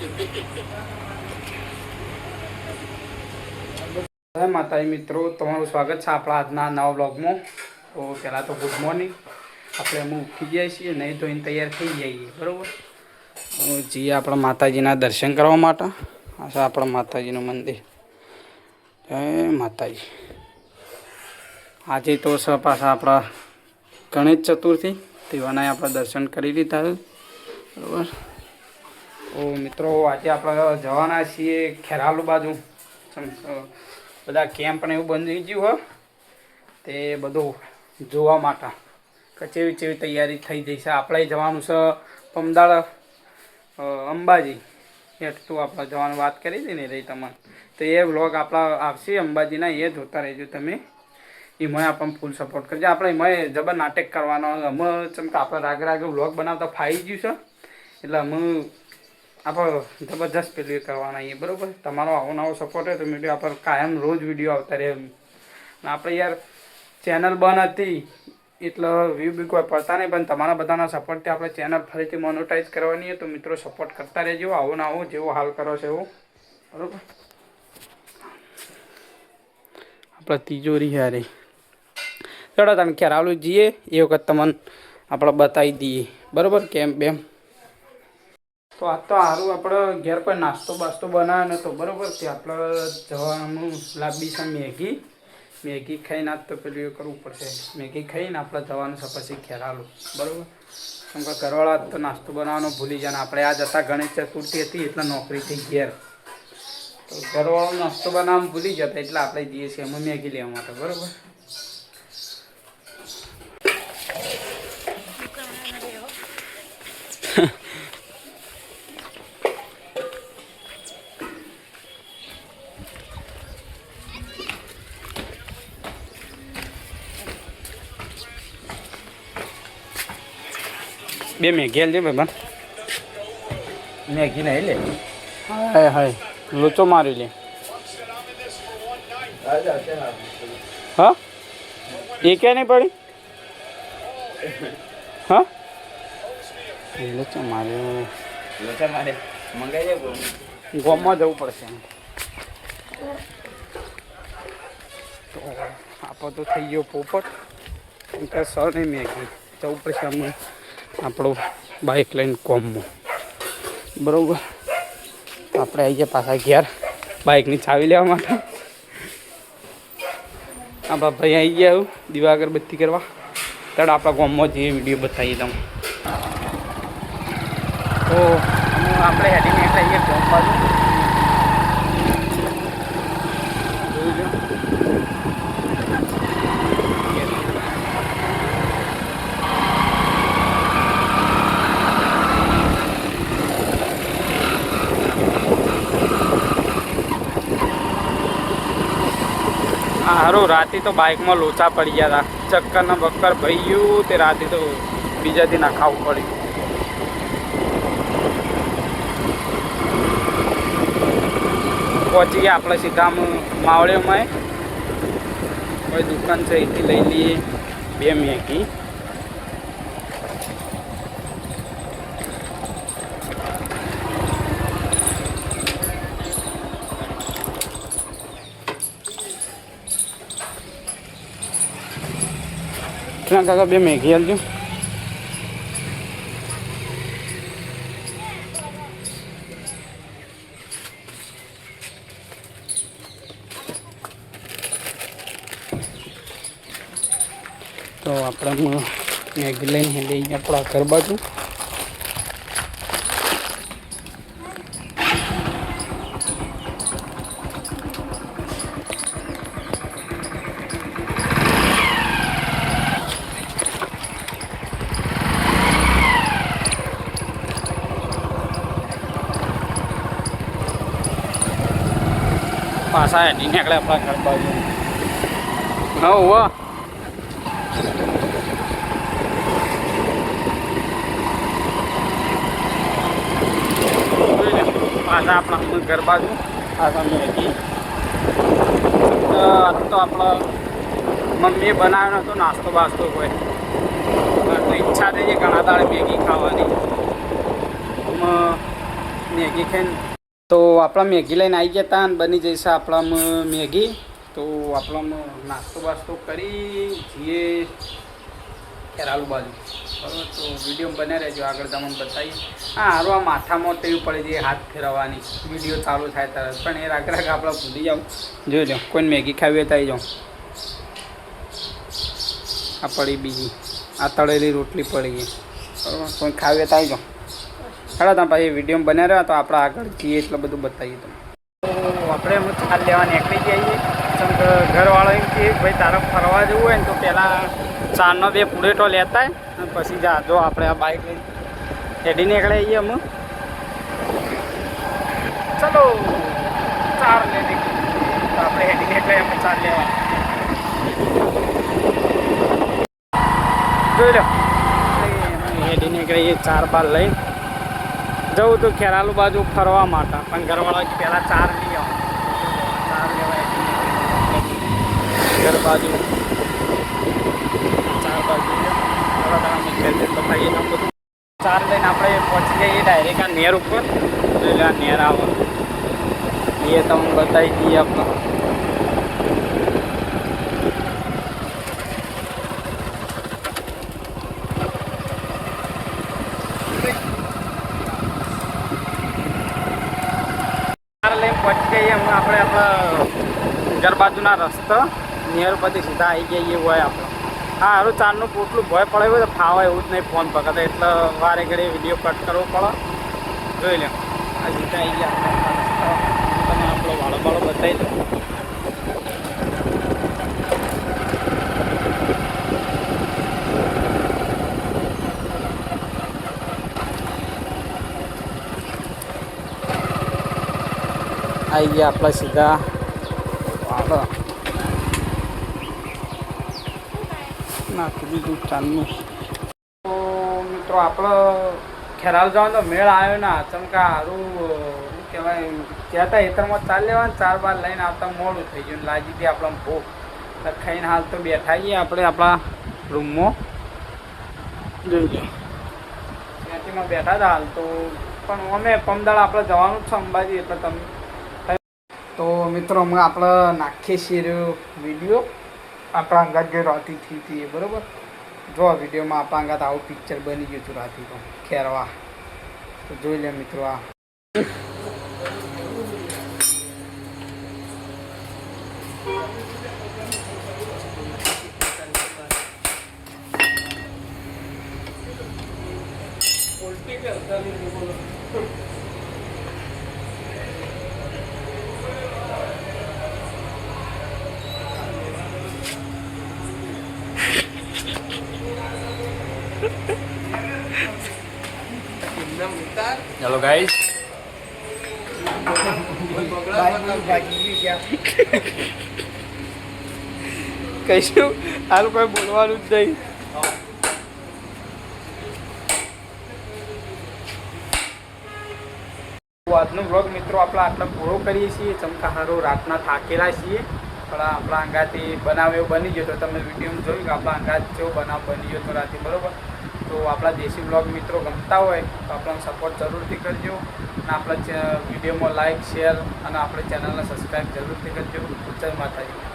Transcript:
જય માતાજી મિત્રો, તમારું સ્વાગત છે આપણા આજના નવા બ્લોગમાં તો પહેલાં તો ગુડ મોર્નિંગ આપણે હું ઉઠી જાય છીએ નહીં ધોઈને તૈયાર થઈ જઈએ બરાબર? હું જઈએ આપણા માતાજીના દર્શન કરવા માટે. આ આપણા માતાજીનું મંદિર. જય માતાજી. આજે તો છે પાછા આપણા ગણેશ ચતુર્થી તેવાના આપણે દર્શન કરી લીધા બરાબર? તો મિત્રો, આજે આપણે જવાના છીએ ખેરાલુ બાજુ. બધા કેમ્પ ને એવું બંધ ગયું હો. તે બધું જોવા માટે. કે કેવી કેવી તૈયારી થઈ જઈ છે? આપણે જવાનું છે પમદાળ અંબાજી. એટલું આપણે જવાનું વાત કરી હતી ને રહી તમારે તો એ વ્લોગ આપણા આવશે, અંબાજીના એ જોતા રહેજો તમે. એમાં આપણને ફૂલ સપોર્ટ કરજો. આપણે એમાં જબર નાટક કરવાનો. અમે ચમ કે આપણે રાગ રાગ વ્લોગ બનાવતા ફાઈ ગયું છે. એટલે અમે આપણે જબરજસ્ત પેલું કરવાના છીએ, બરાબર? તમારો આવો નવો સપોર્ટ હોય તો વીડિયો આપણે કાયમ રોજ વીડિયો આવતા રહે. અને આપણે યાર ચેનલ બંધ હતી, એટલે વ્યૂ બી કોઈ પડતા નહીં, પણ તમારા બધાના સપોર્ટથી આપણે ચેનલ ફરીથી મોનોટાઈઝ કરવાની હોય તો મિત્રો સપોર્ટ કરતા રહેજો, આવો ના આવો, જેવો હાલ કરો છો એવો. બરાબર? આપણે તિજોરી હારી ચલો તમે ખેરાલુ જઈએ, એ વખત તમને આપણે બતાવી દઈએ. બરાબર? કેમ, બેમ? તો આ તો સારું આપણે ઘેર કોઈ નાસ્તો બાસ્તો બનાવે ને તો બરાબર છે. આપણે જવાનું લાંબી છે મેગી. મેગી ખાઈને આજ તો પેલું કરવું પડશે. મેગી ખાઈને આપણે જવાનું છે પછી ખેરાલું બરાબર? કેમ કે ઘરવાળા તો નાસ્તો બનાવવાનો ભૂલી જાય ને આપણે આ જતા ગણેશ ચતુર્થી હતી એટલે નોકરીથી ઘેર. તો ઘરવાળો નાસ્તો બનાવવાનું ભૂલી જતા એટલે આપણે જઈએ છીએ એમાં મેગી લેવા માટે. બરાબર? બે મેગી આલજે ભાઈ બન મેગી નહીં લે હાય હાય. લોચો મારી લે. હા? એ ક્યાં નહીં પડી? હા? લોચો માર્યો લોચા મારે. મંગાઈ જાય ગોમમાં જવું પડશે. તો આપણો તો થઈ ગયો પોપટ. એમ કે સર નહીં મેગી જવું પડશે અમે આપણું બાઇક લઈને કોમમાં બરાબર? આપણે આવી ગયા પાછા ઘેર. બાઇકની ચાવી લેવા માટે. આપણા ભાઈ આવી ગયા એવું દીવા અગરબત્તી કરવા. ત્યારે આપણા ગામમાં જે વીડિયો બતાવીએ તમે. તો આપણે હેડી નીકળીએ છીએ ગામ જોઈ લો. હારું, રાતે તો બાઇકમાં લોચા પડી ગયા હતા ચક્કર ને બક્કર ભરી ગયું તે રાતે તો બીજા ના ખાવું પડ્યું. પહોંચી ગયા આપણે સીધા હું માવળીઓમાં. કોઈ દુકાન છે એથી લઈ લઈએ. બે મેગી ક્યાં કાકા બે મેઘી આલજો. તો આપણે મેગી લઈને હેડી આપણા ઘર બાજુ. પાછા હેડી નીકળે આપણા ઘર બાજુ. જોઈ લે. પાછા આપણા ઘર બાજુ. આ સામે હતી તો આપણા મમ્મીએ બનાવ્યો નતો નાસ્તો બાસ્તો કોઈ. તો ઈચ્છા થઈ છે ઘણા દાડે મેગી ખાવાની. મેગી ખાઈને તો આપણા મેગી લઈને આવી ગયા હતા અને બની જઈશ આપણામાં મેગી. તો આપણામાં નાસ્તો બાસ્તો કરી જઈએ ખેરાલુ બાજુ. બરાબર? તો વીડિયો બને રહેજો. આગળ તમને બતાવી હા, હારું, આ માથામાં ટેવ પડી જાય, હાથ ફેરવવાની. વીડિયો ચાલુ થાય તરત પણ એ રાખ રાખ આપણે ભૂલી જાઉં લો કોઈને મેગી ખાવી હોય જાઓ. આ પડી બીજી. આ તળેલી રોટલી પડી ગઈ. બરાબર? કોઈ ખાવી હોય જાઓ. ચાલો તમે પછી વીડિયો બન્યા રહ્યા, તો આપણે આગળ જઈએ એટલે બધું બતાવીએ તમે આપણે એમ ચાલ લેવા નીકળી જઈએ કેમ કે ઘરવાળો એમ કે ભાઈ, તારે ફરવા જવું હોય ને તો પહેલાં ચારનો બે પુરેટો લેતા અને પછી જા, જો આપણે આ બાઇક લઈને હેડી નીકળે જઈએ અમે. ચલો, ચાર લઈ નીકળી આપણે હેડી નીકળે એમ ચાર લેવા. જોઈ લો. હેડી નીકળીએ ચાર બાર લઈ. જવું તો ખેરાલુ બાજુ ફરવા માટે, પણ ઘરવાળા પહેલાં ચાર લઈ આવો. ચાર લેવાય ઘર બાજુ. ચાર બાજુ. ચાર લઈને આપણે પહોંચી જઈએ ડાયરેક્ટ આ નેર ઉપર. એટલે આ નેર આવે. એ તમને બતાવી દઈએ આપણે ચાર લઈને પહોંચી જઈએ એમાં આપણે આપણા ઘર બાજુના રસ્તા નેર પછી સીધા આવી જઈએ એવું હોય આપણે. હા, હારું ચાંદનું પોટલું ભય પડે હોય તો ફાવે એવું જ નહીં ફોન પકડે. એટલે વારે ઘડી વીડિયો કટ કરવો પડે. જોઈ લે આ સીધા આવી ગયા તમે આપણો વાળો વાળો બતાવી દો. આવી ગયા આપણા સીધા વાળો દીધું ચાંદનું તો મિત્રો આપણો ખેરાલ જવાનો તો મેળ આવ્યો ને. ચમકા સારું શું કહેવાય કહેતા હેતરમાં ચાલ લેવાનું ચાર બાર લઈને આવતા મોડું થઈ ગયું. લાગી હતી આપણે ભૂખ. ખાઈને હાલ તો બેઠા છીએ આપણે આપણા રૂમમાં. જોઈ લો ત્યાંથીમાં બેઠા હતા હાલ તો. પણ અમે પમદાળ આપણે જવાનું જ છે અંબાજી એટલે તમે તો મિત્રો અમે આપણે નાખીએ છીએ વીડિયો. આપણા અંગાત જે રાતી થઈ હતી એ બરાબર? જો વિડીયોમાં આપણા આવું પિક્ચર બની ગયું હતું તો. ખેરવા. તો જોઈ લે મિત્રો આ. ચલો ગાઈસ કહીશું આ કોઈ બોલવાનું જ નહીં. આજનો બ્લોગ મિત્રો આપણે આટલો પૂરો કરીએ છીએ. ચમકા હારો રાતના થાકેલા છીએ. પણ આપણા અંગાથી બનાવ એવો બની ગયો તો તમે વીડિયો જોયું કે આપણા અંગાત જેવો બનાવ બની ગયો તો રાતે બરોબર? તો આપણા દેશી બ્લોગ મિત્રો ગમતા હોય, તો આપણને સપોર્ટ જરૂરથી કરજો. અને આપણા વિડીયોમાં લાઇક શેર અને આપણે ચેનલને સબસ્ક્રાઈબ જરૂરથી કરજો. જય માતાજી.